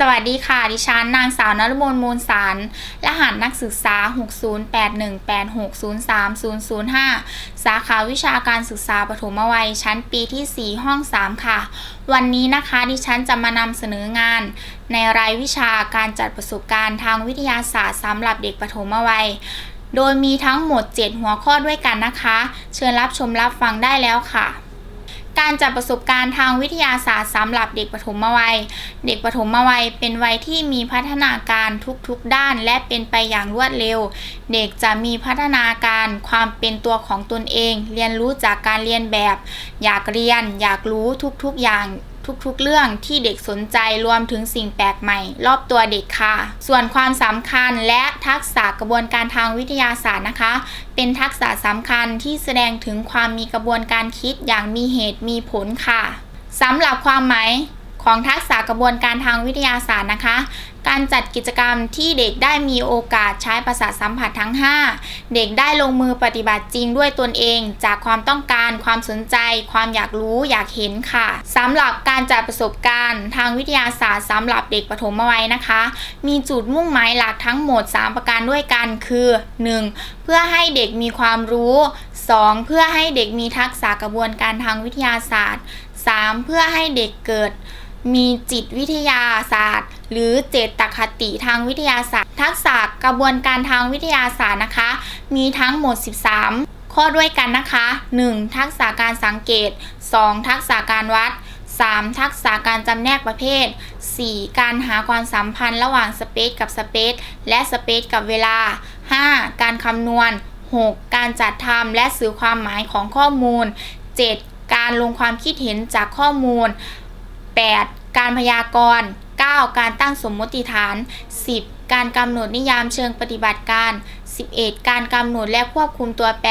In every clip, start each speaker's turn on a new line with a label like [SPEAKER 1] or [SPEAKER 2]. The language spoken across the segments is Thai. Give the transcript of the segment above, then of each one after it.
[SPEAKER 1] สวัสดีค่ะ ดิฉันนางสาวนรมนมูลสารรหัสนักศึกษา 608186030005 สาขาวิชาการศึกษาปฐมวัย ชั้นปีที่ 4 ห้อง 3 ค่ะ วันนี้นะคะ ดิฉันจะมานำเสนองาน ในรายวิชาการจัดประสบการณ์ทางวิทยาศาสตร์สำหรับเด็กปฐมวัย โดยมีทั้งหมด 7 หัวข้อด้วยกันนะคะ เชิญรับชมรับฟังได้แล้วค่ะ การจัดประสบการณ์ทางวิทยาศาสตร์สำหรับเด็กปฐมวัย เด็กปฐมวัยเป็นวัยที่มีพัฒนาการทุกๆด้านและเป็นไปอย่างรวดเร็ว เด็กจะมีพัฒนาการความเป็นตัวของตนเอง เรียนรู้จากการเรียนแบบ อยากเรียน อยากรู้ทุกๆอย่าง ทุกๆ เรื่องที่เด็กสนใจรวมถึงสิ่งแปลกใหม่ รอบตัวเด็กค่ะ ส่วนความสำคัญและทักษะกระบวนการทางวิทยาศาสตร์นะคะ เป็นทักษะสำคัญที่แสดงถึงความมีกระบวนการคิดอย่างมีเหตุมีผลค่ะสำหรับความหมายของทักษะกระบวนการทางวิทยาศาสตร์นะคะ การจัดกิจกรรมที่เด็กได้มีโอกาสใช้ประสาทสัมผัสทั้ง 5 เด็กได้ลงมือปฏิบัติจริงด้วยตนเอง จากความต้องการความสนใจ ความอยากรู้อยากเห็นค่ะสำหรับการจัดประสบการณ์ ทางวิทยาศาสตร์สำหรับเด็กปฐมวัยนะคะ มีจุดมุ่งหมายหลักทั้งหมด 3 ประการด้วยกันคือ 1. เพื่อให้เด็กมีความรู้ 2. เพื่อให้เด็กมีทักษะกระบวนการทางวิทยาศาสตร์ 3. เพื่อให้เด็กเกิด มีจิตวิทยาศาสตร์ หรือเจตคติทางวิทยาศาสตร์ ทักษะกระบวนการทางวิทยาศาสตร์นะคะ มีทั้งหมด 13 ข้อด้วยกันนะคะ 1. ทักษะการสังเกต 2. ทักษะการวัด 3. ทักษะการจำแนกประเภท 4. การหาความสัมพันธ์ระหว่างสเปซกับสเปซและสเปซกับเวลา 5. การคำนวณ 6. การจัดทำและสื่อความหมายของข้อมูล 7. การลงความคิดเห็นจากข้อมูล 8. การพยากรณ์ 9. การตั้งสมมติฐาน 10. การกำหนดนิยามเชิงปฏิบัติการ 11. การกำหนดและควบคุมตัวแปร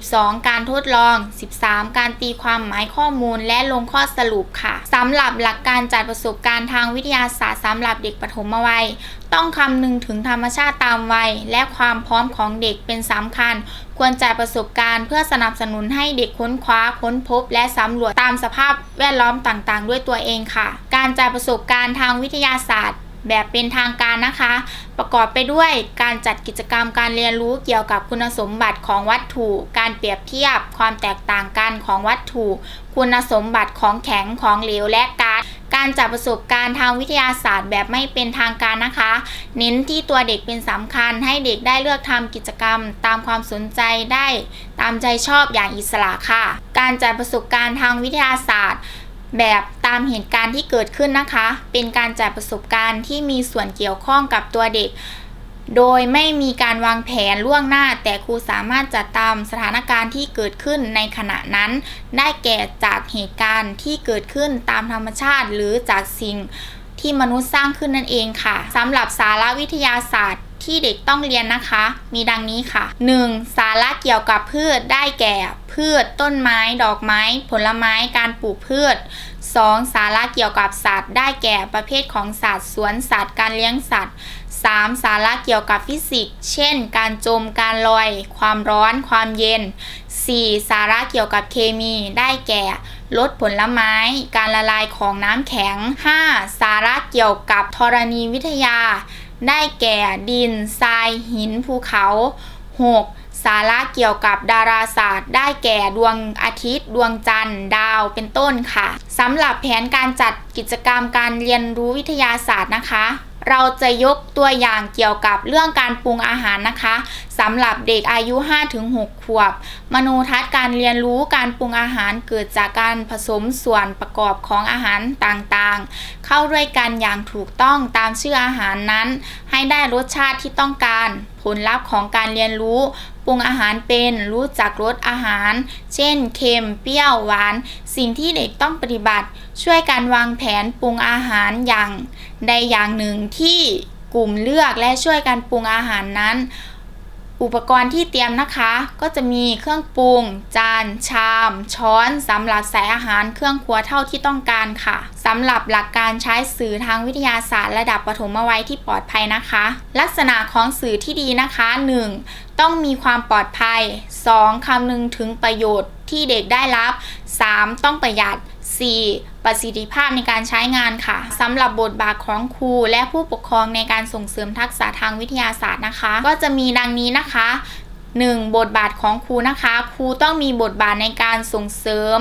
[SPEAKER 1] 12. การทดลอง 13. การตีความหมายข้อมูลและลงข้อสรุปค่ะสำหรับหลักการจัดประสบการณ์ทางวิทยาศาสตร์สำหรับเด็กปฐมวัย ต้องคำนึงถึงธรรมชาติตามวัย และความพร้อมของเด็กเป็นสำคัญ ควรจัดประสบการณ์เพื่อสนับสนุนให้เด็กค้นคว้าค้นพบ และสำรวจตามสภาพแวดล้อมต่างๆ ด้วยตัวเองค่ะ การจัดประสบการณ์ทางวิทยาศาสตร์ แบบเป็นทางการนะคะ ประกอบไปด้วยการจัดกิจกรรมการเรียนรู้เกี่ยวกับคุณสมบัติของวัตถุ การเปรียบเทียบ ความแตกต่างกันของวัตถุ คุณสมบัติของแข็งของเหลวและก๊าซการจัดประสบการณ์ทางวิทยาศาสตร์แบบไม่เป็นทางการนะคะ เน้นที่ตัวเด็กเป็นสำคัญ ให้เด็กได้เลือกทำกิจกรรม ตามความสนใจได้ ตามใจชอบอย่างอิสระค่ะ การจัดประสบการณ์ทางวิทยาศาสตร์ แบบตามเหตุการณ์ที่เกิดขึ้นนะคะ เป็นการจัดประสบการณ์ที่มีส่วนเกี่ยวข้องกับตัวเด็ก โดยไม่มีการวางแผนล่วงหน้า แต่ครูสามารถจัดตามสถานการณ์ที่เกิดขึ้นในขณะนั้น ได้แก่จากเหตุการณ์ที่เกิดขึ้นตามธรรมชาติ หรือจากสิ่งที่มนุษย์สร้างขึ้นนั่นเองค่ะสำหรับสาระวิทยาศาสตร์ ที่เด็กต้องเรียนนะคะ มีดังนี้ค่ะ 1. สาระเกี่ยวกับพืชได้แก่ พืช ต้นไม้ ดอกไม้ ผลไม้การปลูกพืช 2. สาระเกี่ยวกับสัตว์ ได้แก่ประเภทของสัตว์ สวนสัตว์ การเลี้ยงสัตว์ 3. สาระเกี่ยวกับฟิสิกส์ เช่น การจม การลอย ความร้อน ความเย็น 4. สาระเกี่ยวกับเคมี ได้แก่ ลดผลไม้ การละลายของน้ำแข็ง 5. สาระเกี่ยวกับธรณีวิทยา ได้แก่ดินทรายหินภูเขา 6. สาระเกี่ยวกับดาราศาสตร์ ได้แก่ดวงอาทิตย์ ดวงจันทร์ ดาวเป็นต้นค่ะสำหรับแผนการจัดกิจกรรมการเรียนรู้วิทยาศาสตร์นะคะ เราจะยกตัวอย่างเกี่ยวกับเรื่องการปรุงอาหารนะคะสำหรับเด็กอายุ 5-6 ขวบ มโนทัศน์การเรียนรู้การปรุงอาหารเกิดจากการผสมส่วนประกอบของอาหารต่างๆ เข้าด้วยกันอย่างถูกต้องตามชื่ออาหารนั้น ให้ได้รสชาติที่ต้องการ ผลลัพธ์ของการเรียนรู้ ปรุงอาหารเป็นรู้จักรสอาหาร เช่น เค็ม เปรี้ยว หวาน สิ่งที่เด็กต้องปฏิบัติ ช่วยการวางแผนปรุงอาหารอย่างใดอย่างหนึ่งที่กลุ่มเลือกและช่วยกันปรุงอาหารนั้น อุปกรณ์ที่เตรียมนะคะ ก็จะมีเครื่องปรุง จาน ชาม ช้อนสำหรับใส่อาหารเครื่องครัวเท่าที่ต้องการค่ะ สำหรับหลักการใช้สื่อทางวิทยาศาสตร์ระดับปฐมวัยที่ปลอดภัยนะคะ ลักษณะของสื่อที่ดีนะคะ 1. ต้องมีความปลอดภัย 2. คำนึงถึงประโยชน์ที่เด็กได้รับ 3. ต้องประหยัด 4. ประสิทธิภาพในการใช้งานค่ะสำหรับบทบาทของครูและผู้ปกครองในการส่งเสริมทักษะทางวิทยาศาสตร์นะคะ ก็จะมีดังนี้นะคะ 1. บทบาทของครูนะคะ ครูต้องมีบทบาทในการส่งเสริม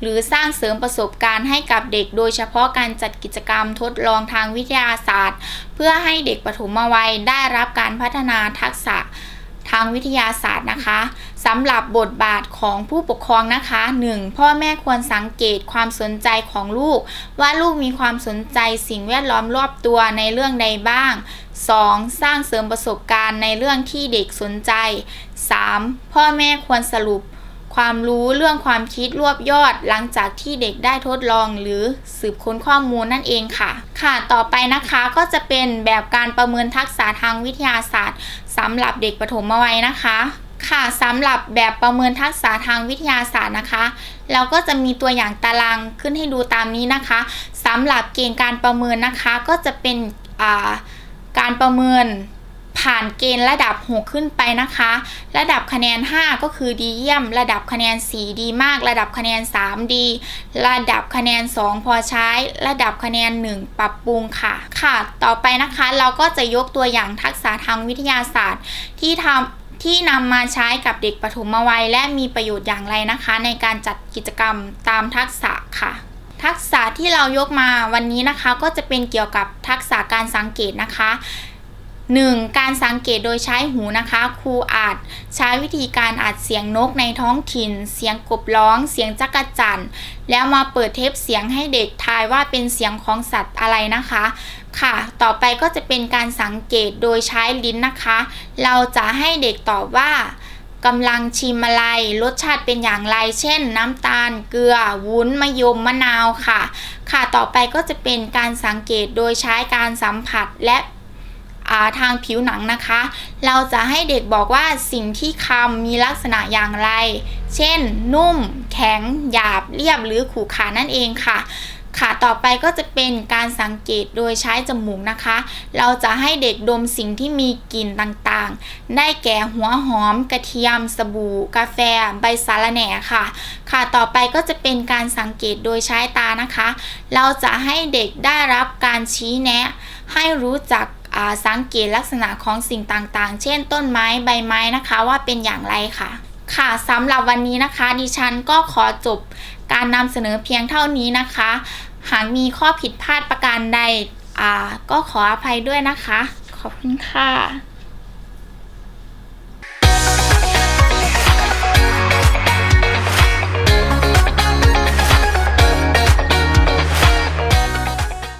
[SPEAKER 1] หรือสร้างเสริมประสบการณ์ให้กับเด็ก โดยเฉพาะการจัดกิจกรรมทดลองทางวิทยาศาสตร์ เพื่อให้เด็กปฐมวัยได้รับการพัฒนาทักษะ ทางวิทยาศาสตร์นะคะสำหรับบทบาทของผู้ปกครองนะคะ 1. พ่อแม่ควรสังเกตความสนใจของลูก ว่าลูกมีความสนใจสิ่งแวดล้อมรอบตัวในเรื่องใดบ้าง 2. สร้างเสริมประสบการณ์ในเรื่องที่เด็กสนใจ 3. พ่อแม่ควรสรุป ความรู้เรื่องความคิดรวบยอด หลังจากที่เด็กได้ทดลองหรือสืบค้นข้อมูลนั่นเองค่ะ ค่ะต่อไปนะคะก็จะเป็นแบบการประเมินทักษะทางวิทยาศาสตร์สำหรับเด็กปฐมวัยนะคะค่ะสำหรับแบบประเมินทักษะทางวิทยาศาสตร์นะคะ เราก็จะมีตัวอย่างตารางขึ้นให้ดูตามนี้นะคะสำหรับเกณฑ์การประเมินนะคะก็จะเป็นการประเมิน ผ่านเกณฑ์ระดับ 6 ขึ้นไปนะคะ ระดับคะแนน 5 ก็คือดีเยี่ยม ระดับคะแนน 4 ดีมาก ระดับคะแนน 3 ดี ระดับคะแนน 2 พอใช้ ระดับคะแนน 1 ปรับปรุงค่ะ ค่ะ ต่อไปนะคะเราก็จะยกตัวอย่างทักษะทางวิทยาศาสตร์ ที่ทำที่นำมาใช้กับเด็กปฐมวัย และมีประโยชน์อย่างไรนะคะ ในการจัดกิจกรรมตามทักษะค่ะ ทักษะที่เรายกมาวันนี้นะคะ ก็จะเป็นเกี่ยวกับทักษะการสังเกตนะคะ 1. การสังเกตโดยใช้หูนะคะ ครูอาจใช้วิธีการอัดเสียงนกในท้องถิ่น เสียงกบร้อง เสียงจักรจั่นแล้วมาเปิดเทปเสียงให้เด็กทายว่าเป็นเสียงของสัตว์อะไรนะคะ ค่ะ ต่อไปก็จะเป็นการสังเกตโดยใช้ลิ้นนะคะ เราจะให้เด็กตอบว่ากำลังชิมอะไร รสชาติเป็นอย่างไร เช่น น้ำตาล เกลือ วุ้น มะยม มะนาวค่ะ ค่ะ ต่อไปก็จะเป็นการสังเกตโดยใช้การสัมผัสและ ทางผิวหนังนะคะ เราจะให้เด็กบอกว่าสิ่งที่คำมีลักษณะอย่างไร เช่น นุ่ม แข็ง หยาบ เรียบ หรือขูขานั่นเองค่ะ ค่ะ ต่อไปก็จะเป็นการสังเกตโดยใช้จมูกนะคะ เราจะให้เด็กดมสิ่งที่มีกลิ่นต่างๆ ได้แก่หัวหอม กระเทียม สบู่ กาแฟ ใบสาระแหน่ค่ะ ค่ะ ต่อไปก็จะเป็นการสังเกตโดยใช้ตานะคะ เราจะให้เด็กได้รับการชี้แนะ ให้รู้จัก สังเกตลักษณะของสิ่งต่างๆ เช่น ต้นไม้ใบไม้นะคะว่าเป็นอย่างไรค่ะ ค่ะสำหรับวันนี้นะคะ ดิฉันก็ขอจบการนำเสนอเพียงเท่านี้นะคะ หากมีข้อผิดพลาดประการใดก็ขออภัยด้วยนะคะ ขอบคุณค่ะ